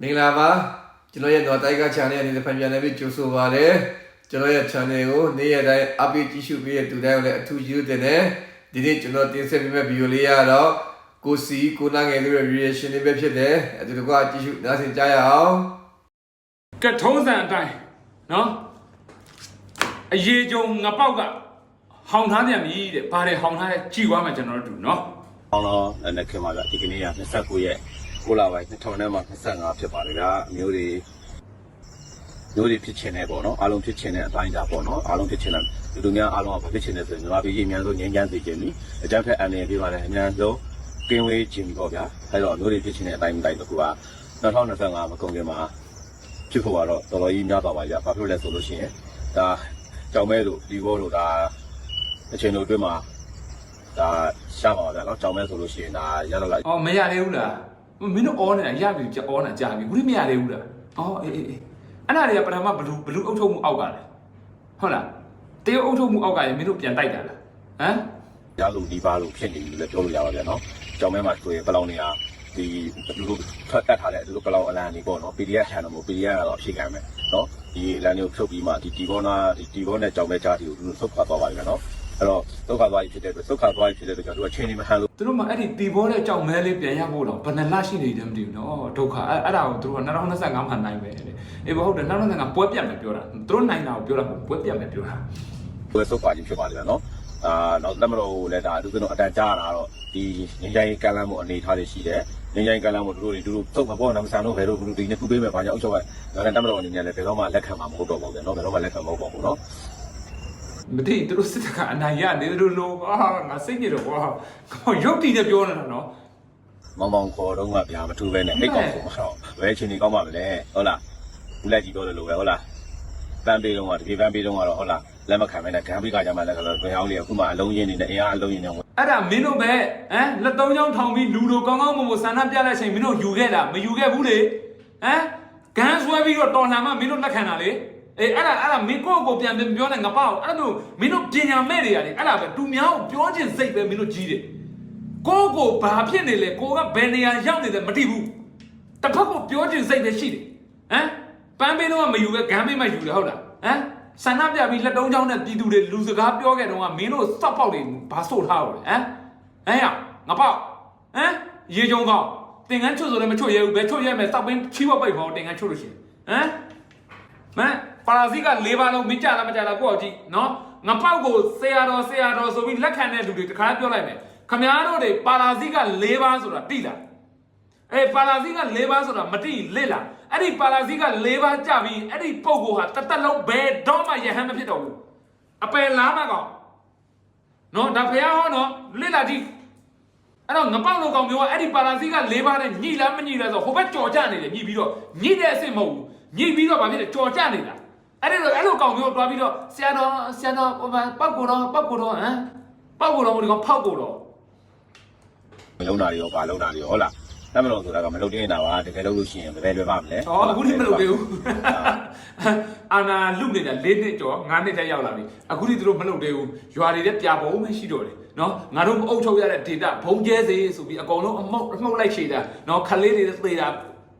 မင်္ဂလာပါကျွန်တော်ရဲ့တော့တိုက်က channel အနေနဲ့ဖန်ပြန်နေပြီးကြိုဆိုပါရစေကျွန်တော်ရဲ့ channel ကိုနေ့ရက်တိုင်းအပိကြည့်ရှုပေးတဲ့သူတိုင်းကိုလည်းအထူးကျေးဇူးတင်တယ်ဒီနေ့ကျွန်တော်တင်ဆက်ပေးမယ့်ဗီဒီယိုလေးရတော့ကိုစီကိုနာငယ်တို့ရဲ့ reaction လေးပဲဖြစ်တယ်အဲဒါကကြည့်ရှုနားဆင်ကြရအောင်ကထုံးစံအတိုင်းနော်အရေးကြုံငပောက်ကဟောင်ထားပြန်ပြီတဲ့ဘာတွေဟောင်ထားလဲကြည်သွားမယ်ကျွန်တော်တို့တူနော်အောင်တော့လည်းခင်ပါဗျဒီကနေ့က29ရက် 9လပိုင်း2000နဲ့မှ25ဖြစ်ပါတယ်ဗျာအမျိုးတွေမျိုးတွေဖြစ်ချင်တယ်ပေါ့နော်အားလုံးဖြစ်ချင်တဲ့အတိုင်းဒါပေါ့နော်အားလုံးဖြစ်ချင်တဲ့လူလူများအားလုံးကဘာဖြစ်ချင်လဲဆိုရင်ညီမပြည်အများဆုံးငြိမ်းချမ်းစေခြင်းပြီအကြမ်းဖက်အန်နေပြပါတယ်အများဆုံးကင်းဝေးခြင်းပေါ့ဗျာအဲတော့မျိုးတွေဖြစ်ချင်တဲ့အတိုင်းတိုင်းတစ်ခုက2025မကုန်ခင်မှာဖြစ်ဖို့ကတော့တော်တော်ကြီးများသွားပါဗျာဘာဖြစ်လဲဆိုလို့ရှိရင်ဒါကြောင်မဲတို့ဒီဘောတို့ဒါအချိန်တို့အတွင်းမှာဒါရှားပါပါဗျာနော်ကြောင်မဲဆိုလို့ရှိရင်ဒါရတော့လိုက်အော်မရသေးဘူးလား မင်းတို့အောနေတာရပြီကြအောနေတာကြာပြီခုထိမရသေးဘူးလားအော်အေးအေးအေးအဲ့ဒါတွေကပထမဘလူးဘလူးအုပ်ထုပ်မှုအောက်ကလေဟုတ်လားတရုတ်အုပ်ထုပ်မှုအောက်ကရင်မင်းတို့ပြန်တိုက်တာလားဟမ်ရလို့ဒီပါလို့ဖြစ်နေပြီလည်းပြောလို့ရပါဗျာနော်။ကြောင်မဲမှာဆိုရင်ပလောင်နေဟာဒီလူလူထွက်တက်ထားတဲ့လူပလောင်အလံနေပေါ့နော် PDF ချန်တယ်မို့ PDF ကတော့အဖြေခံမယ်နော်ဒီအလံမျိုးဖြုတ်ပြီးမှဒီဒီဘောနာဒီဒီဘောနဲ့ကြောင်မဲကြားတီကိုလူဆုတ်ခွာသွားပါပြီနော် အဲ့တော့သုတ်ခါသွားပြီဖြစ်တဲ့အတွက်သုတ်ခါသွားပြီဖြစ်တဲ့အတွက်ကြောင့်သူကချင်းနေမဟန်လို့သူတို့မှအဲ့ဒီတီဘောတဲ့ကြောင်မဲလေးပြန်ရဖို့တော့ဘယ်နှလရှိနေတယ်မသိဘူးနော်ဒုက္ခအဲ့အဲ့ဒါကိုသူတို့က2025မှာနိုင်ပဲတဲ့အေးဘာဟုတ်တယ်2025ပွဲပြတ်မယ်ပြောတာသူတို့နိုင်တာကိုပြောတာမဟုတ်ပွဲပြတ်မယ်ပြောတာသူဆုတ်ခွာခြင်းဖြစ်ပါလိမ့်မယ်နော်အာတော့လက်မတော်ကိုလည်းဒါသူကတော့အတန်ကြားတာတော့ဒီငင်းကြိုင်းကမ်းလမ်းမှုအနေထားတွေရှိတယ်ငင်းကြိုင်းကမ်းလမ်းမှုတို့တွေတို့သုတ်မပေါ်နမဆန်တို့ဘယ်လိုဒီနေ့ခုပေးမယ်ဘာကြောင့်အုပ်ချုပ်ရဒါနဲ့တမတော်အနေနဲ့လည်းဘယ်တော့မှလက်ခံမှာမဟုတ်တော့ပါဘူးနော်ဘယ်တော့မှလက်ခံမဟုတ်ပါဘူးနော် မသိသူတို့စစ်တပ်ကအနိုင်ရနေသူတို့လို့အာငါစိတ်ညစ်တော့ကွာကောရုပ်တည်နဲ့ပြောနေတာနော်မောင်မောင်ခေါ်တော့မှဗျာမထူးပဲနဲ့အိတ်ကောင်းဆိုမှာတော့ဘယ်ချင်းကြီးကောင်းပါမလဲဟုတ်လားဘူးလက်ကြီးပြောတယ်လို့ပဲဟုတ်လားပန်းပေးတော့ကတပြေပန်းပေးတော့ကတော့ဟုတ်လားလက်မခံမဲနဲ့ဂမ်ပိကကြမှာလည်းကတော့တွင်အောင်လေးအခုမှအလုံးရင်းနေတဲ့အင်အားအလုံးရင်းနေဝင်အဲ့ဒါမင်းတို့ပဲဟမ်လက်သုံးချောင်းထောင်ပြီးလူတို့ကောင်းကောင်းမွန်မွန်ဆန္ဒပြတဲ့အချိန်မင်းတို့ယူခဲ့လားမယူခဲ့ဘူးလေဟမ်ဂန်းဆွဲပြီးတော့တော်လှန်မှမင်းတို့လက်ခံတာလေ အေးအဲ့ဒါအဲ့ဒါမင်းကိုယ့်ကိုယ်ပြန်ပြန်ပြောနေငါပေါ့အဲ့ဒါမျိုးမင်းတို့ပညာမဲ့တွေရတယ်အဲ့ဒါပဲသူများကိုပြောခြင်းစိတ်ပဲမင်းတို့ကြီးတယ်ကိုယ့်ကိုယ်ဘာဖြစ်နေလဲကိုကဘယ်နေရာရောက်နေတယ်မသိဘူးတစ်ဖက်ကိုပြောခြင်းစိတ်ပဲရှိတယ်ဟမ်ပန်းပေးတော့မယူပဲဂန်းပေးမှယူတယ်ဟုတ်လားဟမ်ဆန္ဒပြပြီးလက်တုံးချောင်းနဲ့ပြည်သူတွေလူစကားပြောခဲ့တော့ကမင်းတို့စောက်ပေါက်တွေဘာဆို့ထားလို့လဲဟမ်ဟမ်ရငါပေါ့ဟမ်ရေကြုံကောင်းတင်ကန်းချွတ်ဆိုလည်းမချွတ်ရဲဘူးဘယ်ချွတ်ရဲမယ်စောက်ပင်းချီးဝပိတ်ပေါ့တင်ကန်းချွတ်လို့ရှိရင်ဟမ်မန် ပါရာဇီက၄ပါးလုံးမင်းကြလားမကြလားကိုယ့်အကြည့်နော်ငါပေါက်ကိုဆရာတော်ဆရာတော်ဆိုပြီးလက်ခံတဲ့လူတွေတခါပြောလိုက်မယ်ခမားတို့တွေပါရာဇီက၄ပါးဆိုတာတိလားအေးပါရာဇီက၄ပါးဆိုတာမတိလစ်လားအဲ့ဒီပါရာဇီက၄ပါးကြပြီးအဲ့ဒီပုံကိုဟာတသက်လုံးဘယ်တော့မှယဟန်မဖြစ်တော့ဘူးအပယ်လားမကောင်နော်ဒါဖះဟောနော်လစ်လာကြည့်အဲ့တော့ငပောက်လိုကောင်မျိုးကအဲ့ဒီပါရာစီက၄ပါးနဲ့ညှိလားမညှိလားဆိုဟိုဘက်ကြော်ကြနေတယ်ညှိပြီးတော့ညှိတဲ့အစ်စ်မဟုတ်ဘူးညှိပြီးတော့ဗာဖြစ်တယ်ကြော်ကြနေတာ အဲ့ဒီလိုအဲ့လိုကောင်မျိုးတွားပြီးတော့ဆရာတော်ဆရာတော်ဟိုမှာပောက်ကိုတော့ပောက်ကိုတော့ဟမ်ပောက်ကိုတော့ဟိုဒီကောင်ဖောက်ကိုတော့မလုံးတာတွေရောဘာလုံးတာတွေရောဟုတ်လားလက်မလုံးဆိုတာကမလုံးတင်းနေတာပါတကယ်လို့လို့ရှိရင်ဘယ်ပဲလွယ်ပါမလဲဟောအခုထိမလုပ်သေးဘူးအာနာလုနေတာ၄နှစ်ကျော်၅နှစ်တည်းရောက်လာပြီအခုထိသူတို့မလုပ်သေးဘူးရွာတွေတဲ့ပြာပုံမရှိတော့တယ်နော်ငါတို့မအုပ်ချုပ်ရတဲ့ data ဘုံကျဲစေဆိုပြီးအကုန်လုံးအမှုတ်အမှုတ်လိုက်ချေတာနော်ခလေးတွေသေတာ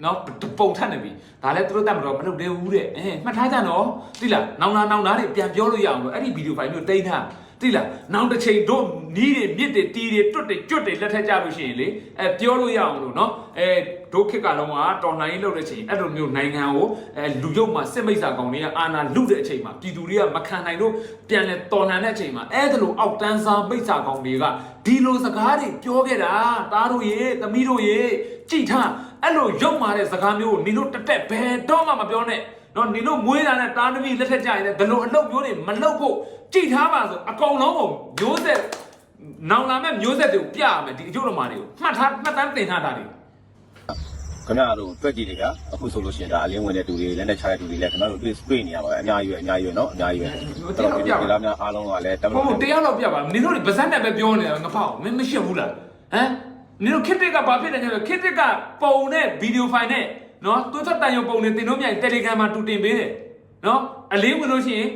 နော်ပုံထပ်နေပြီဒါလည်းသူတို့တတ်မတော့မလုပ်သေးဘူးတဲ့အဲမှတ်ထားကြနော်သိလားနောင်နာနောင်နာတွေပြန်ပြောလို့ရအောင်လို့အဲ့ဒီဗီဒီယိုဖိုင်မျိုးတိမ့်ထား သိလားနောက်တစ်ချိန်တို့နီးတွေမြစ်တွေတီးတွေတွတ်တွေကျွတ်တွေလက်ထက်ကြလို့ရှိရင်လေအဲပြောလို့ရအောင်လို့နော်အဲဒုခေတ်ကလုံးကတော်လှန်ရေးလုပ်တဲ့ချိန်အဲ့လိုမျိုးနိုင်ငံကိုအဲလူရုပ်မှာစစ်မိတ်ဆာကောင်တွေကအာဏာလုတဲ့အချိန်မှာပြည်သူတွေကမခံနိုင်လို့ပြန်လဲတော်လှန်တဲ့အချိန်မှာအဲ့ဒါလိုအောက်တန်းစားမိတ်ဆာကောင်တွေကဒီလိုစကားတွေပြောခဲ့တာတားတို့ရေသမီးတို့ရေကြည်ထားအဲ့လိုရုပ်မာတဲ့စကားမျိုးကိုနင်တို့တက်တက်ဘယ်တော့မှမပြောနဲ့ နော်နင်တို့မွေးတာနဲ့တားသမီးလက်ထက်ကြရင်လည်းဘယ်လိုအလုပ်မျိုးတွေမလုပ်ဖို့ကြည်ထားပါဆိုအကောင်လုံးကိုမျိုးဆက်နောင်လာမဲ့မျိုးဆက်တွေကိုပြရမယ်ဒီအကျိုးတော်မာတွေကိုမှတ်ထားမှတ်တမ်းတင်ထားတာတွေခင်ဗျားတို့တွက်ကြည့်လေဗျာအခုဆိုလို့ရှိရင်ဒါအလင်းဝင်တဲ့တူတွေလက်နဲ့ချတဲ့တူတွေလည်းခင်ဗျားတို့တွေ့တွေ့နေရပါပဲအများကြီးပဲအများကြီးပဲနော်အများကြီးပဲအဲ့တော့ဒီဒီလားများအားလုံးကလည်းတမဟုတ်ဟုတ်တရားတော့ပြပါနင်တို့တွေဗဇက်နဲ့ပဲပြောနေတာငါဖောက်မင်းမရှိဘူးလားဟမ်နင်တို့ခစ်တစ်ကဘာဖြစ်တယ်ညလဲခစ်တစ်ကပုံနဲ့ဗီဒီယိုဖိုင်နဲ့ နော်သွေးထွက်တန်ရုံပုံနဲ့တင်တို့မြိုင်တယ်လီဂရမ်မှာတူတင်ပေးတယ်နော်အလေးဝင်လို့ရှိရင်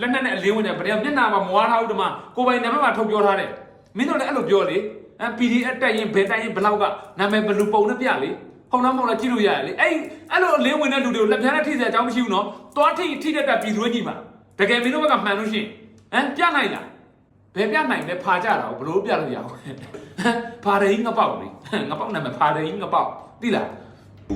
လက်နက်နဲ့အလေးဝင်တယ်ဗတဲ့မျက်နှာမှာမွားထားဘူးဒီမှာကိုပိုင်နာမည်မှာထုတ်ပြောထားတယ်မင်းတို့လည်းအဲ့လိုပြောလေအဲ PDF တက်ရင်ဘယ်တက်ရင်ဘလောက်ကနာမည်ဘလူပုံနဲ့ပြလေဟုတ်လားမဟုတ်လားကြည့်လို့ရတယ်လေအဲ့အဲ့လိုအလင်းဝင်တဲ့လူတွေကိုလက်ဖြားနဲ့ထိစရာအကြောင်းမရှိဘူးနော်သွားထိထိတဲ့တက်ပြည်သူတွေကြီးမှာတကယ်မင်းတို့ဘက်ကမှန်လို့ရှိရင်ဟမ်ပြနိုင်လားဘယ်ပြနိုင်လဲဖာကြတာကိုဘလို့ပြလို့ရအောင်ဟမ်ဖာတယ်ငါပေါက်လေငါပေါက်နာမည်ဖာတယ်ငါပေါက်သိလားဘူ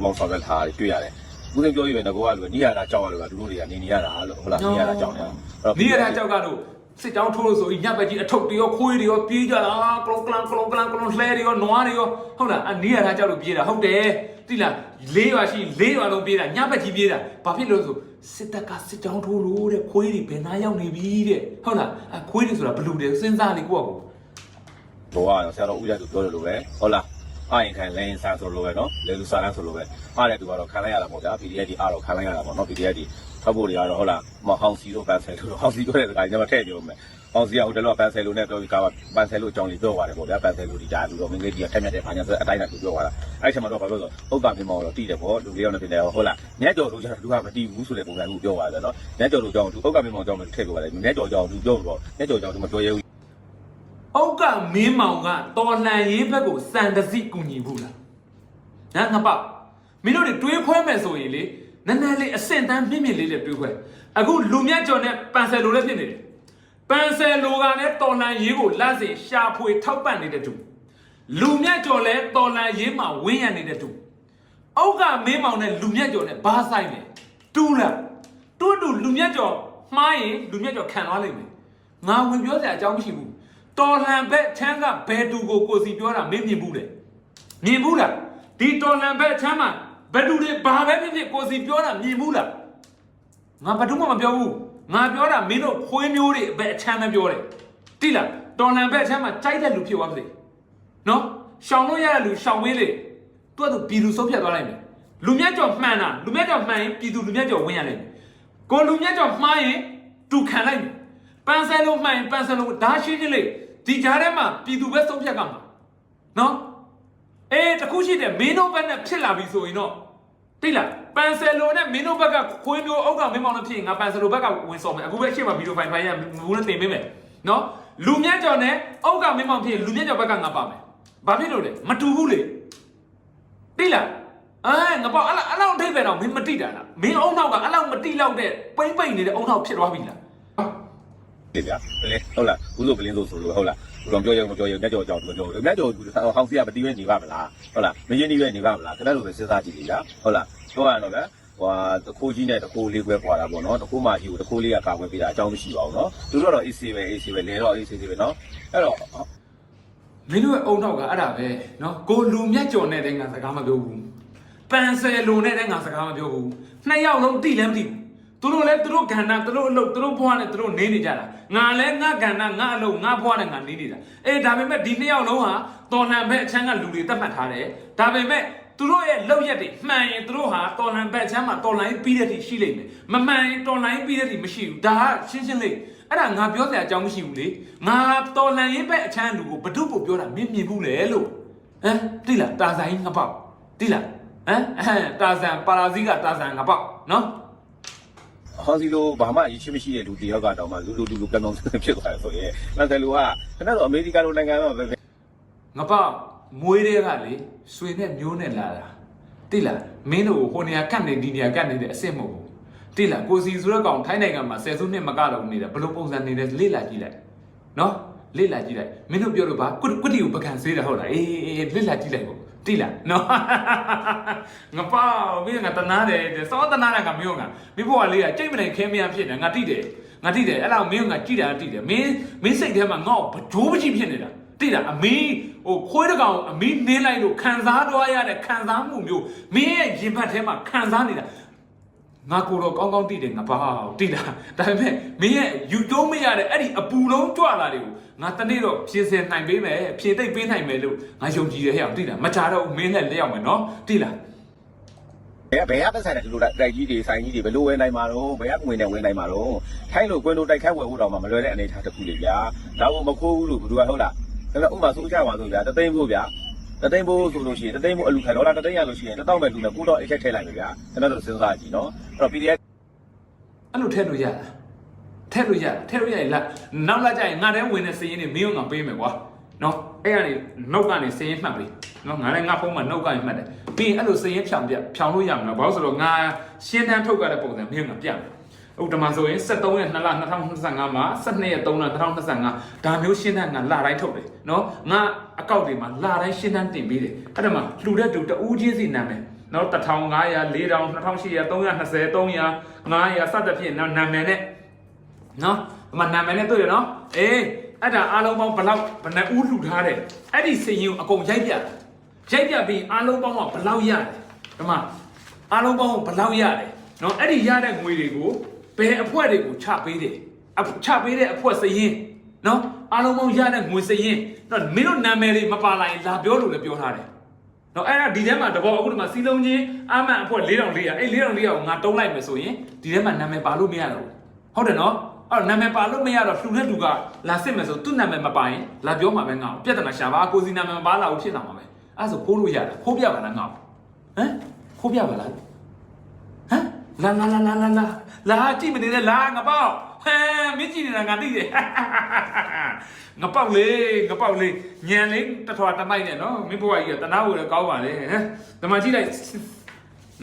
ပေါင်းဆောင်ရွက်ထားတာတွေ့ရတယ်ဦးသိန်းပြောရရင်ငကောကလူနီးရတာကြောက်ရလို့ကလူတို့တွေကနေနေရတာလို့ဟုတ်လားနေရတာကြောက်နေတာနီးရတဲ့ကြောက်ကတော့စစ်တောင်းထိုးလို့ဆိုရင်ညဘက်ကြီးအထုပ်တွေရောခွေးတွေရောပြေးကြတာကလုံးကလန်ကလုံးကလန်ကလုံးလှဲတွေရောနွားတွေရောဟုတ်လားအနီးရတဲ့ကြောက်လို့ပြေးတာဟုတ်တယ်သိလားလေးရွာရှိလေးရွာလုံးပြေးတာညဘက်ကြီးပြေးတာဘာဖြစ်လို့ဆိုစစ်တပ်ကစစ်တောင်းထိုးလို့တဲ့ခွေးတွေဘယ်နာရောက်နေပြီတဲ့ဟုတ်လားအခွေးတွေဆိုတာဘလူတွေစဉ်းစားလေကိုယ့်ကိုဘောကဆရာတော်ဦးရသူပြောတယ်လို့ပဲဟုတ်လား အာရင်ခံလိုင်းစားဆိုလို့ပဲနော်လေလူစားလန်းဆိုလို့ပဲအားတဲ့သူကတော့ခံလိုက်ရတာပေါ့ဗျာ PDF ဒီအားတော့ခံလိုက်ရတာပေါ့နော် PDF ဒီထောက်ဖို့တွေကတော့ဟုတ်လားမဟောင်းစီတို့ပန်းဆယ်လို့ဟောင်းစီတို့တဲ့စကားကျွန်တော်ထည့်ပြောမယ်ဟောင်းစီကဟိုတလောပန်းဆယ်လို့နဲ့ပြောပြီးကာပန်းဆယ်လို့အကြောင်းလေးပြောပါတယ်ပေါ့ဗျာပန်းဆယ်လို့ဒီကြာလူတော့မင်းလေးကြီးကထက်မြက်တဲ့ဘာညာဆိုအတိုင်းနဲ့သူပြောသွားတာအဲ့ချက်မှာတော့ဘာလို့ဆိုဥက္ကမေမောတော့တည်တယ်ပေါ့လူလေးယောက်နဲ့ပြင်တယ်ဟုတ်လားမြတ်ကျော်တို့ကျတော့လူကမတည်ဘူးဆိုတဲ့ပုံစံမျိုးပြောပါတယ်နော်မြတ်ကျော်တို့ကြောင့်သူဥက္ကမေမောကြောင့်ထည့်ပြောပါတယ်မြတ်ကျော်ကြောင့်သူပြောတော့မြတ်ကျော်ကြောင့်သူမပြောရဘူး ဩကမင်းမောင်ကတော်လှန်ရေးဘက်ကိုစံတစိကူညီဘူးလားညာငါပေါ့မင်းတို့တွေတွေးခွဲမယ်ဆိုရင်လေနည်းနည်းလေးအစင်တန်းမြင့်မြင့်လေးနဲ့တွေးခွဲအခုလူမြတ်ကျော်နဲ့ပန်ဆယ်လိုလည်းဖြစ်နေတယ်ပန်ဆယ်လိုကလည်းတော်လှန်ရေးကိုလက်စင်ရှာဖွေထောက်ပံ့နေတဲ့သူလူမြတ်ကျော်လည်းတော်လှန်ရေးမှာဝင်းရနေတဲ့သူဩကမင်းမောင်နဲ့လူမြတ်ကျော်နဲ့ဘာဆိုင်လဲတူးလားတူးတူလူမြတ်ကျော်မှားရင်လူမြတ်ကျော်ခံသွားလိမ့်မယ်ငါဝင်ပြောစရာအကြောင်းမရှိဘူး တော်လန်ဘက်ချမ်းကဘယ်သူကိုကိုစီပြောတာမင်းမြင်ဘူးလေမြင်ဘူးလားဒီတော်လန်ဘက်ချမ်းမှာဘယ်သူတွေဘာပဲဖြစ်ဖြစ်ကိုစီပြောတာမြင်ဘူးလားငါဘာမှမပြောဘူးငါပြောတာမင်းတို့ခွေးမျိုးတွေဘက်အချမ်းပဲပြောတယ်တိလားတော်လန်ဘက်အချမ်းမှာကြိုက်တဲ့လူဖြစ်သွားပါစေနော်ရှောင်လို့ရတဲ့လူရှောင်ဝေးလေသူကသူပြည်သူဆုံးဖြတ်သွားလိုက်မယ်လူမြတ်ကျော်မှန်တာလူမြတ်ကျော်မှန်ရင်ပြည်သူလူမြတ်ကျော်ဝင်ရလိမ့်မယ်ကိုလူမြတ်ကျော်မှားရင်သူခံလိုက်မယ်ပန်ဆယ်လုံးမှန်ရင်ပန်ဆယ်လုံးဒါရှင်းရှင်းလေး ဒီကြားထဲမှာပြည်သူပဲဆုံးဖြတ်ကမှာနော်အေးတခုရှိတယ်မင်းတို့ဘက်နဲ့ဖြစ်လာပြီဆိုရင်တော့တိတ်လားပန်ဆယ်လုံးနဲ့မင်းတို့ဘက်ကခွေးမျိုးအုတ်ကမင်းမောင်နဲ့ဖြစ်ရင်ငါပန်ဆယ်လုံးဘက်ကဝင်စော်မယ်အခုပဲရှေ့မှာဗီဒီယိုဖိုင်ဖိုင်ရဘူးနဲ့တင်ပေးမယ်နော်လူမြတ်ကျော်နဲ့အုတ်ကမင်းမောင်ဖြစ်ရင်လူမြတ်ကျော်ဘက်ကငါပါမယ်ဘာဖြစ်လို့လဲမတူဘူးလေတိတ်လားအဲငါပေါ့အဲ့လောက်အဲ့လောက်အထိပ်ပဲတော့မင်းမတိတာလားမင်းအုံနောက်ကအဲ့လောက်မတိလောက်တဲ့ပိမ့်ပိမ့်နေတဲ့အုံနောက်ဖြစ်သွားပြီလား လေဗျာလေဟုတ်လားဘူးလို့ကလင်းလို့ဆိုလို့ဟုတ်လားဘူးတော့ပြောရမပြောရလက်ကြော်ကြောင်ပြောပြောလက်ကြော်ဟောင်းစီကမတီးပဲနေပါမလားဟုတ်လားမရင်နေပဲနေပါမလားခဏလိုပဲစဉ်းစားကြည့်လေဗျာဟုတ်လားပြောရတော့ဗျာဟွာတခိုးကြီးနဲ့တခိုးလေးခွဲပွာတာပေါ့နော်တခိုးမကြီးကိုတခိုးလေးကကာကွယ်ပေးတာအကြောင်းမရှိပါဘူးနော်သူတို့တော့ AC ပဲ AC ပဲလဲတော့ AC ပဲနော်အဲ့တော့မင်းတို့ရဲ့အုံနောက်ကအဲ့ဒါပဲနော်ကိုလူမြတ်ကျော်နဲ့တဲ့ငါစကားမပြောဘူးပန်ဆယ်လိုနဲ့တဲ့ငါစကားမပြောဘူးနှစ်ယောက်လုံးတိလည်းမတိဘူး သူတို့လည်းသူတို့ကဏ္ဍသူတို့အလုပ်သူတို့ဘဝနဲ့သူတို့နေနေကြတာငါလည်းငါကဏ္ဍငါအလုပ်ငါဘဝနဲ့ငါနေနေတာအေးဒါပေမဲ့ဒီနှစ်ယောက်လုံးဟာတော်လှန်ဘက်အချမ်းကလူတွေတတ်မှတ်ထားတယ်ဒါပေမဲ့သူတို့ရဲ့လောက်ရက်တွေမှန်ရင်သူတို့ဟာတော်လှန်ဘက်အချမ်းမှာတော်လှန်ရေးပြီးတဲ့ထိရှိလိမ့်မယ်မမှန်ရင်တော်လှန်ရေးပြီးတဲ့ထိမရှိဘူးဒါကရှင်းရှင်းလေးအဲ့ဒါငါပြောစရာအကြောင်းမရှိဘူးလေငါတော်လှန်ရေးဘက်အချမ်းလူကိုဘဒုကိုပြောတာမင်းမြင်ဘူးလေလို့ဟမ်တိလားတာဇိုင်းငါပေါ့တိလားဟမ်အဟမ်တာဇန်ပါရာဇီကတာဇန်ငါပေါ့နော် ဟောင်းစီလိုဘာမှအရေးရှိမရှိတဲ့လူတယောက်ကတော့မှလူလူလူလူကံတော်ဖြစ်သွားတယ်ဆိုရင်အဲ့ဒါလူကခဏတော့အမေရိကန်လိုနိုင်ငံတော့ပဲငါပေါ့မွေးတဲ့ကလေဆွေနဲ့မျိုးနဲ့လာတာတိလားမင်းတို့ဟိုနေရာကတ်နေဒီနေရာကတ်နေတဲ့အစ်စ်မဟုတ်ဘူးတိလားကိုစီဆိုတဲ့ကောင်ထိုင်းနိုင်ငံမှာဆယ်စုနှစ်မကတော့နေတာဘယ်လိုပုံစံနေလဲလေ့လာကြည့်လိုက်နော်လေ့လာကြည့်လိုက်မင်းတို့ပြောလို့ပါကွကွတီကိုပကံဆေးတာဟုတ်လားအေးအေးလေ့လာကြည့်လိုက်ပေါ့ တိလားနော်ငါပေါ့မင်းငါတနာတယ်စောတနာတာကမင်းကမင်းဘွားလေးကကြိတ်မနိုင်ခဲမရဖြစ်နေငါတိတယ်ငါတိတယ်အဲ့ဒါမင်းကကြည့်တာတိတယ်မင်းမင်းစိတ်ထဲမှာငါ့ကိုဘဂျိုးပကြီးဖြစ်နေတာတိတာအမင်းဟိုခွေးတကောင်အမင်းနင်းလိုက်လို့ခံစားတော့ရတဲ့ခံစားမှုမျိုးမင်းရဲ့ရင်ဘတ်ထဲမှာခံစားနေတာငါကိုတော့ကောင်းကောင်းတိတယ်ငါဘာတိတာဒါပေမဲ့မင်းရဲ့ယူကျုံးမရတဲ့အဲ့ဒီအပူလုံးကြွလာတွေကို ငါတနေ့တော့ဖြည့်စင်နိုင်ပေးမယ်ဖြည့်သိပ်ပေးနိုင်မယ်လို့ငါယုံကြည်တယ်ဟဲ့အောင်တိတာမချတော့မင်းနဲ့လက်ရောက်မယ်နော်တိလားဘယ်ဘယ်ကပတ်ဆိုင်တယ်ဒီလိုတိုက်ကြီးတွေဆိုင်ကြီးတွေဘယ်လိုဝင်နိုင်မှာတော့ဘယ်ကဝင်နေဝင်နိုင်မှာတော့ထိုင်းလိုကွင်းလိုတိုက်ခိုက်ဝယ်ဖို့တော့မှမလွယ်တဲ့အနေအထားတစ်ခုလေဗျာဒါကိုမခိုးဘူးလို့ဘယ်သူကဟုတ်လားဒါပေမဲ့ဥပမာဆိုကြပါဆိုဗျာတသိန်းဖို့ဗျာတသိန်းဖို့ဆိုလို့ရှိရင်တသိန်းဖို့အလူခံဒေါ်လာတသိန်းရလို့ရှိရင်တစ်တောင်းပဲလူနဲ့ကိုတော့အိတ်ချက်ထည့်လိုက်ပြီဗျာကျွန်တော်တို့စဉ်းစားကြည့်နော်အဲ့တော့ PDF အဲ့လိုထည့်လို့ရလား ထည့်လို့ရထည့်လို့ရရင်လာနောက်လာကြရင်ငါတည်းဝင်တဲ့စည်ရင်းတွေမင်းကငါပေးမယ်ကွာနော်အဲ့ကနေနှုတ်ကနေစည်ရင်းမှတ်ပြီနော်ငါလည်းငါဖုန်းမှာနှုတ်ကနေမှတ်တယ်ပြီးရင်အဲ့လိုစရင်ဖြောင်ပြဖြောင်လို့ရမှာဘာလို့ဆိုတော့ငါရှင်းတန်းထုတ်ကြတဲ့ပုံစံမျိုးငါပြမယ်ဥပမာဆိုရင်73ရက်2လ2025မှာ12ရက်3လ2025ဒါမျိုးရှင်းတန်းငါလတိုင်းထုတ်တယ်နော်ငါအကောက်တွေမှာလတိုင်းရှင်းတန်းတင်ပေးတယ်အဲ့ဒါမှလှူတဲ့တူတဦးချင်းစီနာမည်နော်1500 4000 2800 320 300 900စသဖြင့်နော်နာမည်နဲ့ နော်ဒီမှာနာမည်နဲ့တွေ့ရနော်အေးအဲ့ဒါအားလုံးပေါင်းဘလောက်ဘယ်နှဦးလှူထားတယ်အဲ့ဒီစရင်ကိုအကုန်ရိုက်ပြတယ်ရိုက်ပြပြီးအားလုံးပေါင်းကဘလောက်ရတယ်ဒီမှာအားလုံးပေါင်းဘလောက်ရတယ်နော်အဲ့ဒီရတဲ့ငွေတွေကိုဘယ်အဖွဲ့တွေကိုချပေးတယ်အချပေးတဲ့အဖွဲ့စရင်နော်အားလုံးပေါင်းရတဲ့ငွေစရင်တော့မင်းတို့နာမည်တွေမပါလာရင်လာပြောလို့လည်းပြောထားတယ်နော်အဲ့ဒါဒီထဲမှာတဘောအခုဒီမှာစီလုံးချင်းအမှန်အဖွဲ့4400အဲ့4400ကိုငါတုံးလိုက်မယ်ဆိုရင်ဒီထဲမှာနာမည်ပါလို့မရတော့ဘူးဟုတ်တယ်နော် အဲ့တော့နာမည်ပါလို့မရတော့လှူတဲ့လူကလာစစ်မယ်ဆိုသူ့နာမည်မပါရင်လာပြောမှာပဲငါ့ကိုပြဿနာရှာပါကိုစီနာမည်မပါလာဘူးဖြစ်လာမှာပဲအဲ့ဒါဆိုခိုးလို့ရတာခိုးပြပါလားငါ့ကိုဟမ်ခိုးပြပါလားဟမ်လာလာလာလာလာလာလာကြည့်မနေနဲ့လာငါပေါ့ဟမ်မင်းကြည့်နေတာငါသိတယ်ငါပေါ့လေငါပေါ့လေညံလေးတထွာတမိုက်နဲ့နော်မင်းဘွားကြီးကတနာဖို့လည်းကောင်းပါလေဟမ်ဒီမှာကြည့်လိုက်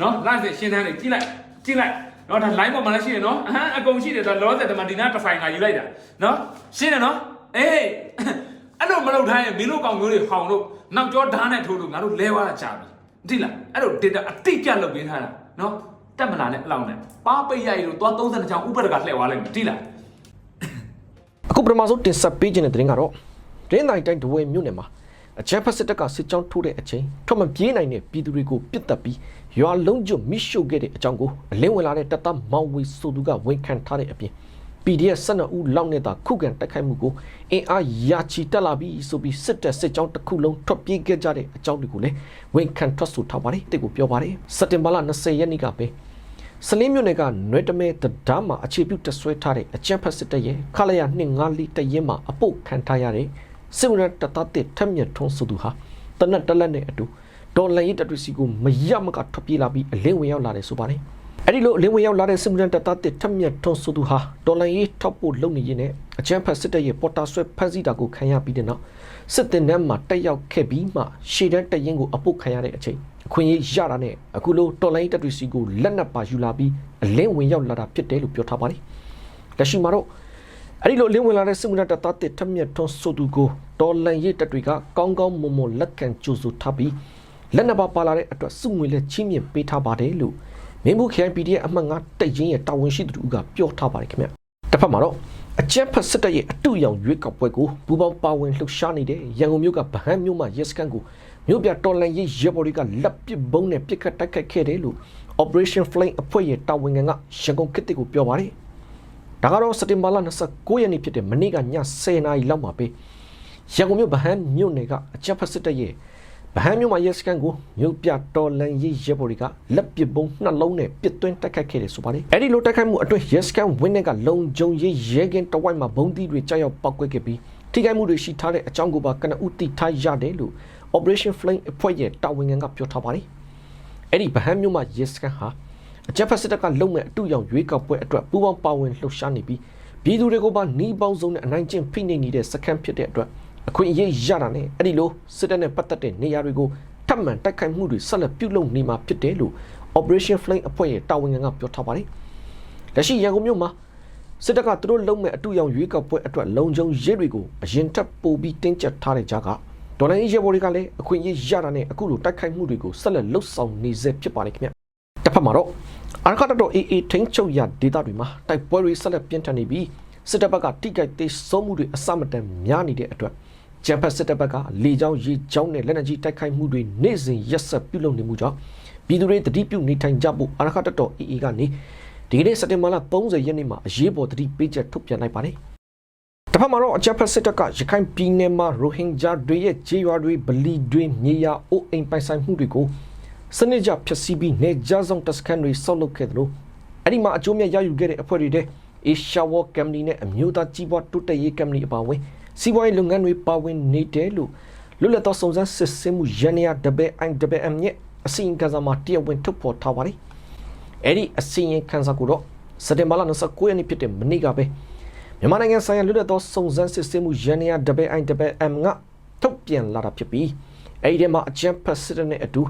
နော်လာစေရှင်းတန်းလေးကြည့်လိုက်ကြည့်လိုက် နော်ဒါ line ပေါ်မှာလည်းရှိတယ်နော်အဟမ်းအကုန်ရှိတယ်ဒါလောဆယ်ဒီမှာဒီနာတစ်ဆိုင်ကယူလိုက်တာနော်ရှင်းတယ်နော်အေးအဲ့လိုမလုပ်ထားရင်မင်းတို့ကောင်မျိုးတွေဟောင်လို့နောက်ကျောဓာတ်နဲ့ထိုးလို့ငါတို့လဲသွားတာကြာပြီသိလားအဲ့လို data အတိအကျလုပ်ပေးထားတာနော်တက်မလာနဲ့အလောင်းနဲ့ပါပိတ်ရိုက်လို့သွား30ချောင်းဥပဒကလှည့်သွားလိုက်မယ်သိလားအခုပထမဆုံးတင်ဆက်ပေးခြင်းတဲ့တင်ကတော့ဒင်းတိုင်းတိုင်းဒဝဲမြို့နယ်မှာ အချက်ဖက်စစ်တပ်ကစစ်ကြောင်းထိုးတဲ့အချိန်ထွက်မပြေးနိုင်တဲ့ပြည်သူတွေကိုပစ်တက်ပြီးရွာလုံးကျွတ်မိရှို့ခဲ့တဲ့အကြောင်းကိုအလင်းဝင်လာတဲ့တပ်သားမောင်ဝေဆိုသူကဝန်ခံထားတဲ့အပြင် PDF 12ဦးလောက်နဲ့သာခုခံတိုက်ခိုက်မှုကိုအင်အားရာချီတက်လာပြီးဆိုပြီးစစ်တပ်စစ်ကြောင်းတစ်ခုလုံးထွက်ပြေးခဲ့ကြတဲ့အကြောင်းတွေကိုလည်းဝန်ခံထွက်ဆိုထားပါတယ်တိတ်ကိုပြောပါတယ်စက်တင်ဘာလ20ရက်နေ့ကပဲစလင်းမြို့နယ်ကနွဲတမဲတဒါမှာအခြေပြုတဆွဲထားတဲ့အကြံဖက်စစ်တပ်ရဲ့ခလာရ254လီတရင်မှာအပုတ်ခံထားရတဲ့ စစ်ဝရတတတစ်ထက်မြက်ထုံးစုသူဟာတနက်တလက်နဲ့အတူဒေါ်လာရေးတတူစီကိုမရမကထွက်ပြေးလာပြီးအလင်းဝင်ရောက်လာတယ်ဆိုပါတယ်အဲ့ဒီလိုအလင်းဝင်ရောက်လာတဲ့စစ်ဝရတတတစ်ထက်မြက်ထုံးစုသူဟာဒေါ်လာရေးထောက်ဖို့လုပ်နေရင်းနဲ့အကြံဖက်စစ်တပ်ရဲ့ပေါ်တာဆွဲဖက်စီတာကိုခံရပြီးတဲ့နောက်စစ်တင်ထဲမှာတက်ရောက်ခဲ့ပြီးမှရှေ့တန်းတရင်ကိုအပုတ်ခံရတဲ့အချိန်အခွင့်အရေးရတာနဲ့အခုလိုတော်လိုင်းတပ်တွေစီကိုလက်နက်ပါယူလာပြီးအလင်းဝင်ရောက်လာတာဖြစ်တယ်လို့ပြောထားပါတယ်။လက်ရှိမှာတော့ အဲ့ဒီလိုအလင်းဝင်လာတဲ့စစ်မှုထမ်းတပ်သားတစ်ထက်မြက်ထွန်းဆိုသူကိုတော်လိုင်းရေးတပ်တွေကကောင်းကောင်းမွန်မွန်လက်ခံကြိုဆိုထားပြီးလက်နက်ပါပါလာတဲ့အတွက်စုငွေလက်ချင်းမြင့်ပေးထားပါတယ်လို့မင်းဘူး KNPD ရဲ့အမှတ်၅တိုက်ရင်ရဲ့တာဝန်ရှိသူကပြောထားပါတယ်ခင်ဗျ။တစ်ဖက်မှာတော့အကြက်ဖက်စစ်တပ်ရဲ့အတူရောင်ရွေးကောက်ပွဲကိုပူပေါင်းပါဝင်လှုပ်ရှားနေတဲ့ရန်ကုန်မြို့ကဗဟန်းမြို့မှာရဲစခန်းကိုမြို့ပြတော်လန်ရေးရဲဘော်တွေကလက်ပစ်ဘုံနဲ့ပစ်ခတ်တိုက်ခိုက်ခဲ့တယ်လို့ Operation Flame အဖွဲ့ရဲ့တာဝန်ခံကရန်ကုန်ခေတ်တစ်ကိုပြောပါတယ်။ ဒါကတော့စက်တင်ဘာလ29ရက်နေ့ဖြစ်တဲ့မနေ့ကည10:00နာရီလောက်မှာပဲရန်ကုန်မြို့ဗဟန်းမြို့နယ်ကအကြမ်းဖက်စစ်တပ်ရဲ့ဗဟန်းမြို့မှာရဲစခန်းကိုမြို့ပြတော်လန်ရေးရဲဘော်တွေကလက်ပစ်ဘုံနှလုံးနဲ့ပစ်သွင်းတိုက်ခိုက်ခဲ့တယ်ဆိုပါတယ်။အဲဒီလိုတိုက်ခိုက်မှုအတွင်းရဲစခန်းဝင်းတဲ့ကလုံခြုံရေးရဲကင်းတဝိုက်မှာဘုံသီးတွေကြောက်ရောက်ပောက်ကွဲခဲ့ပြီးထိခိုက်မှုတွေရှိထားတဲ့အကြောင်းကိုပါကနဦးတိထားရတယ်လို့ Operation Flame အဖွဲ့ရဲ့တာဝန်ခံကပြောထားပါတယ်။အဲ့ဒီဗဟန်းမြို့မှာရဲစခန်းဟာ အကြမ်းဖက်စစ်တပ်ကလုံမဲ့အတူရောင်ရွေးကောက်ပွဲအတွက်ပူးပေါင်းပါဝင်လှုပ်ရှားနေပြီးပြည်သူတွေကိုပါနှီးပေါင်းစုံနဲ့အနိုင်ကျင့်ဖိနှိပ်နေတဲ့စခန်းဖြစ်တဲ့အတွက်အခွင့်အရေးရတာနဲ့အဲ့ဒီလိုစစ်တပ်နဲ့ပတ်သက်တဲ့နေရာတွေကိုထပ်မံတိုက်ခိုက်မှုတွေဆက်လက်ပြုလုပ်နေမှာဖြစ်တယ်လို့ Operation Flame အဖွဲ့ရဲ့တာဝန်ခံကပြောထားပါတယ်။လက်ရှိရန်ကုန်မြို့မှာစစ်တပ်ကသူတို့လုံမဲ့အတူရောင်ရွေးကောက်ပွဲအတွက်လုံခြုံရေးတွေကိုအရင်ထပ်ပို့ပြီးတင်းကျပ်ထားတဲ့ကြားကဒေါ်လာရေးရဲဘော်တွေကလည်းအခွင့်အရေးရတာနဲ့အခုလိုတိုက်ခိုက်မှုတွေကိုဆက်လက်လှုပ်ဆောင်နေစေဖြစ်ပါတယ်ခင်ဗျ။တစ်ဖက်မှာတော့ အာရခတ်တော် AA ထိန်းချုပ်ရဒေသတွေမှာတိုက်ပွဲတွေဆက်လက်ပြင်းထန်နေပြီးစစ်တပ်ဘက်ကတိကျသေးဆုံးမှုတွေအစမတန်များနေတဲ့အတွက်ဂျမ်ဖက်စစ်တပ်ဘက်ကလေကြောင်းရေကြောင်းနဲ့လက်နက်ကြီးတိုက်ခိုက်မှုတွေနေ့စဉ်ရက်ဆက်ပြုလုပ်နေမှုကြောင့်ပြည်သူတွေတတိပြုနေထိုင်ကြဖို့အာရခတ်တော် AA ကနေဒီကနေ့စက်တင်ဘာလ30ရက်နေ့မှာအရေးပေါ်တတိပေးချက်ထုတ်ပြန်လိုက်ပါတယ်တစ်ဖက်မှာတော့အကြမ်းဖက်စစ်တပ်ကရခိုင်ပြည်နယ်မှာရိုဟင်ဂျာတွေရဲ့ခြေရွာတွေဗလီတွေမြေယာအိုးအိမ်ပိုင်ဆိုင်မှုတွေကို စနစ်ကြဖျက်ဆီးပြီးနေကြဆောင်တပ်စခန်းတွေဆောက်လုပ်ခဲ့တယ်လို့အဲ့ဒီမှာအကျိုးမြတ်ရယူခဲ့တဲ့အဖွဲ့တွေတဲ့ Asia War Company နဲ့အမျိုးသားကြီးပွားတိုးတက်ရေး Company အပါအဝင်စီးပွားရေးလုပ်ငန်းတွေပါဝင်နေတယ်လို့လွတ်လပ်သောစုံစမ်းစစ်ဆေးမှုရန်ရာ WIM ရဲ့အစီရင်ခံစာမှာတရားဝင်ထုတ်ဖော်ထားပါတယ်အဲ့ဒီအစီရင်ခံစာကိုတော့စက်တင်ဘာလ29ရက်နေ့ဖြစ်တဲ့မနေ့ကပဲမြန်မာနိုင်ငံဆိုင်ရာလွတ်လပ်သောစုံစမ်းစစ်ဆေးမှုရန်ရာ WIM ကထုတ်ပြန်လာတာဖြစ်ပြီးအဲ့ဒီထဲမှာအကြံဖက်စစ်တပ်နဲ့အတူ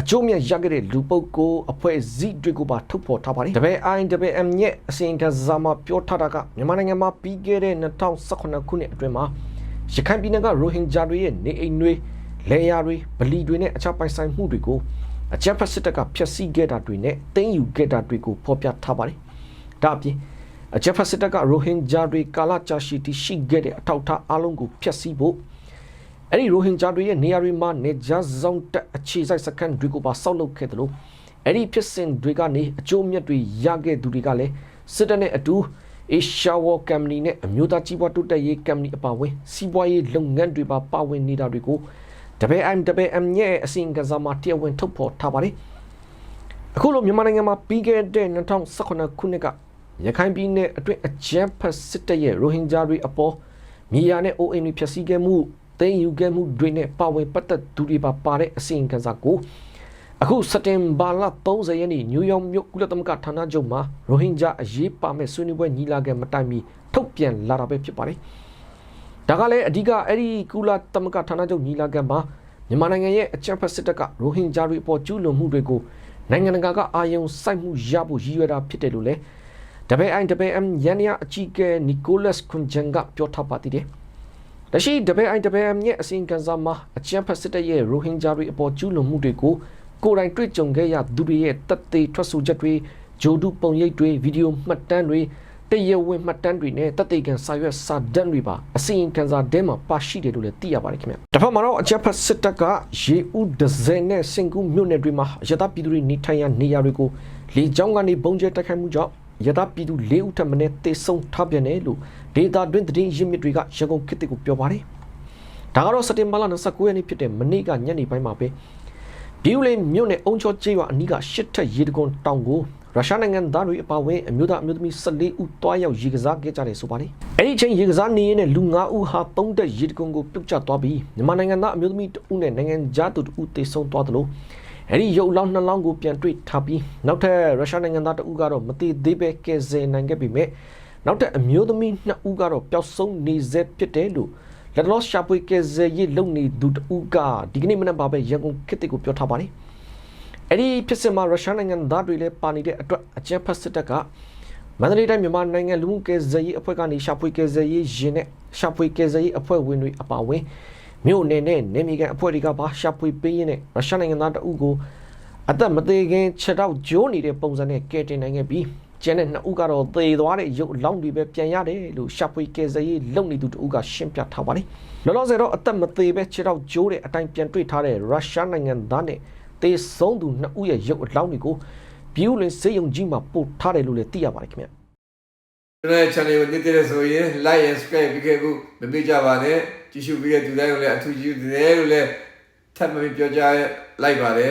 အကျိုးမြတ်ရခဲ့တဲ့လူပုဂ္ဂိုလ်အဖွဲ့အစည်းတွေကိုပါထုတ်ဖော်ထားပါတယ်။တပည့် IWM ရဲ့အစီရင်ခံစာမှာပြောထားတာကမြန်မာနိုင်ငံမှာပြီးခဲ့တဲ့2018ခုနှစ်အတွင်းမှာရခိုင်ပြည်နယ်ကရိုဟင်ဂျာတွေရဲ့နေအိမ်တွေလေယာတွေဗလီတွေနဲ့အခြားပိုင်ဆိုင်မှုတွေကိုအကြမ်းဖက်စစ်တပ်ကဖျက်ဆီးခဲ့တာတွေနဲ့တင်းယူခဲ့တာတွေကိုဖော်ပြထားပါတယ်။ဒါအပြင်အကြမ်းဖက်စစ်တပ်ကရိုဟင်ဂျာတွေကာလကြာရှည်တည်ရှိခဲ့တဲ့အထောက်အထားအလုံးကိုဖျက်ဆီးဖို့ အဲ့ဒီရိုဟင်ဂျာတွေရဲ့နေရာတွေမှာနေကြဆောင်တက်အခြေစိုက်စခန်းတွေကိုပါဆောက်လုပ်ခဲ့တယ်လို့အဲ့ဒီဖြစ်စဉ်တွေကနေအကျိုးအမြတ်တွေရခဲ့သူတွေကလည်းစစ်တပ်နဲ့အတူ Asia War Company နဲ့အမျိုးသားကြီးပွားတိုးတက်ရေး Company အပါအဝင်စီးပွားရေးလုပ်ငန်းတွေပါပါဝင်နေတာတွေကို WMWM ရဲ့အစီအရင်ကစားမှာတရားဝင်ထုတ်ဖော်ထားပါတယ်အခုလိုမြန်မာနိုင်ငံမှာပြီးခဲ့တဲ့2018ခုနှစ်ကရခိုင်ပြည်နယ်အတွင်းအကြမ်းဖက်စစ်တပ်ရဲ့ရိုဟင်ဂျာတွေအပေါ်မြေယာနဲ့အိုးအိမ်တွေဖျက်ဆီးခဲ့မှု သိမ်းယူခဲ့မှုတွေနဲ့ပါဝင်ပတ်သက်သူတွေပါပါတဲ့အစီအရင်ကစားကိုအခုစက်တင်ဘာလ30ရက်နေ့နယူးယောက်မြို့ကုလသမဂ္ဂဌာနချုပ်မှာရိုဟင်ဂျာအရေးပါမဲ့ဆွေးနွေးပွဲညီလာခံမတိုင်မီထုတ်ပြန်လာတာပဲဖြစ်ပါတယ်။ဒါကလည်းအဓိကအဲ့ဒီကုလသမဂ္ဂဌာနချုပ်ညီလာခံမှာမြန်မာနိုင်ငံရဲ့အကြမ်းဖက်စစ်တပ်ကရိုဟင်ဂျာတွေအပေါ်ကျူးလွန်မှုတွေကိုနိုင်ငံတကာကအာရုံစိုက်မှုရဖို့ရည်ရွယ်တာဖြစ်တယ်လို့လည်း WIWM ရန်ရအကြီးကဲနီကိုလတ်ခွန်ဂျန်ကပြောထားပါသေးတယ်။ လက်ရှိ WIWM ရဲ့အစီရင်ခံစာမှာအကြမ်းဖက်စစ်တပ်ရဲ့ရိုဟင်ဂျာတွေအပေါ်ကျူးလွန်မှုတွေကိုကိုယ်တိုင်တွေ့ကြုံခဲ့ရသူတွေရဲ့တပ်သေးထွက်ဆိုချက်တွေဂျိုဒုပုံရိပ်တွေဗီဒီယိုမှတ်တမ်းတွေတရဝင်မှတ်တမ်းတွေနဲ့တပ်သေးကန်စာရွက်စာတမ်းတွေပါအစီရင်ခံစာထဲမှာပါရှိတယ်လို့လည်းသိရပါတယ်ခင်ဗျ။တစ်ဖက်မှာတော့အကြမ်းဖက်စစ်တပ်ကရေဦးဒဇယ်နဲ့စင်ကူးမြို့နယ်တွေမှာရသပြည်သူတွေနေထိုင်ရာနေရာတွေကိုလေကြောင်းကနေပုံကျဲတိုက်ခိုက်မှုကြောင့်ရသပြည်သူ၄ဦးထပ်မံတေဆုံးထားပြန်တယ်လို့ ဒေတာတွင်သတင်းရင်းမြစ်တွေကရန်ကုန်ခေတ်ကိုပြောပါတယ်။ဒါကတော့စက်တင်ဘာလ29ရက်နေ့ဖြစ်တဲ့မနေ့ကညနေပိုင်းမှာပဲဒီဦးလေးမြို့နယ်အုံချောကျေးရွာအနီးကရှစ်ထက်ရေတကွန်တောင်ကိုရုရှားနိုင်ငံသားတွေအပါအဝင်အမျိုးသားအမျိုးသမီး14ဦးတွားရောက်ရေကစားခဲ့ကြတယ်ဆိုပါတယ်။အဲ့ဒီအချိန်ရေကစားနေရင်လည်းလူ9ဦးဟာသုံးသက်ရေတကွန်ကိုပြုတ်ကျသွားပြီးမြန်မာနိုင်ငံသားအမျိုးသမီး2ဦးနဲ့နိုင်ငံသားတူ2ဦးတေဆုံးသွားတယ်လို့အဲ့ဒီရုပ်လောင်းနှလောင်းကိုပြန်တွေ့ထားပြီးနောက်ထပ်ရုရှားနိုင်ငံသား2ဦးကတော့မတိသေးပဲကယ်ဆယ်နိုင်ခဲ့ပေမဲ့ နောက်ထပ်အမျိုးသမီး2ဦးကတော့ပျောက်ဆုံးနေဆဲဖြစ်တယ်လို့လက်တော်ရှာပွေကယ်ဆယ်ရေးလုပ်နေသူ2ဦးကဒီကနေ့မနက်ပါပဲရန်ကုန်ခေတ်ကိုပြောထားပါတယ်။အဲ့ဒီဖြစ်စဉ်မှာရုရှားနိုင်ငံသားတွေလည်းပါနေတဲ့အတွက်အကြမ်းဖက်စစ်တပ်ကမန္တလေးတိုင်းမြန်မာနိုင်ငံလူမှုကယ်ဆယ်ရေးအဖွဲ့ကနေရှာဖွေကယ်ဆယ်ရေးရင်နဲ့ရှာဖွေကယ်ဆယ်ရေးအဖွဲ့ဝင်တွေအပါအဝင်မြို့နယ်နဲ့နေမြေကန်အဖွဲ့တွေကပါရှာဖွေပေးရင်းနဲ့ရုရှားနိုင်ငံသားတအုပ်ကိုအသက်မသေးခင်ခြေတော့ဂျိုးနေတဲ့ပုံစံနဲ့ကယ်တင်နိုင်ခဲ့ပြီး ကျန်တဲ့နှစ်ဦးကတော့သေသွားတဲ့ရုပ်အလောင်းတွေပဲပြန်ရတယ်လို့ရှာဖွေကယ်ဆယ်ရေးလုပ်နေသူတအုပ်ကရှင်းပြထားပါတယ်။လောလောဆယ်တော့အသက်မသေးပဲခြေတော့ဂျိုးတဲ့အတိုင်းပြန်တွေ့ထားတဲ့ရုရှားနိုင်ငံသားနဲ့သေဆုံးသူနှစ်ဦးရဲ့ရုပ်အလောင်းတွေကိုပြည်ဦးလင်စေယုံကြီးမှာပို့ထားတယ်လို့လည်းသိရပါတယ်ခင်ဗျ။ကျွန်တော်ရဲ့ channel ကိုနေ့တည်းဆိုရင် like and subscribe ပြီးခဲ့ခုမမေ့ကြပါနဲ့ကြည့်ရှုပြီးတဲ့သူတိုင်းကိုလည်းအထူးကျေးဇူးတင်တယ်လို့လည်းထပ်မံပြောကြားလိုက်ပါတယ်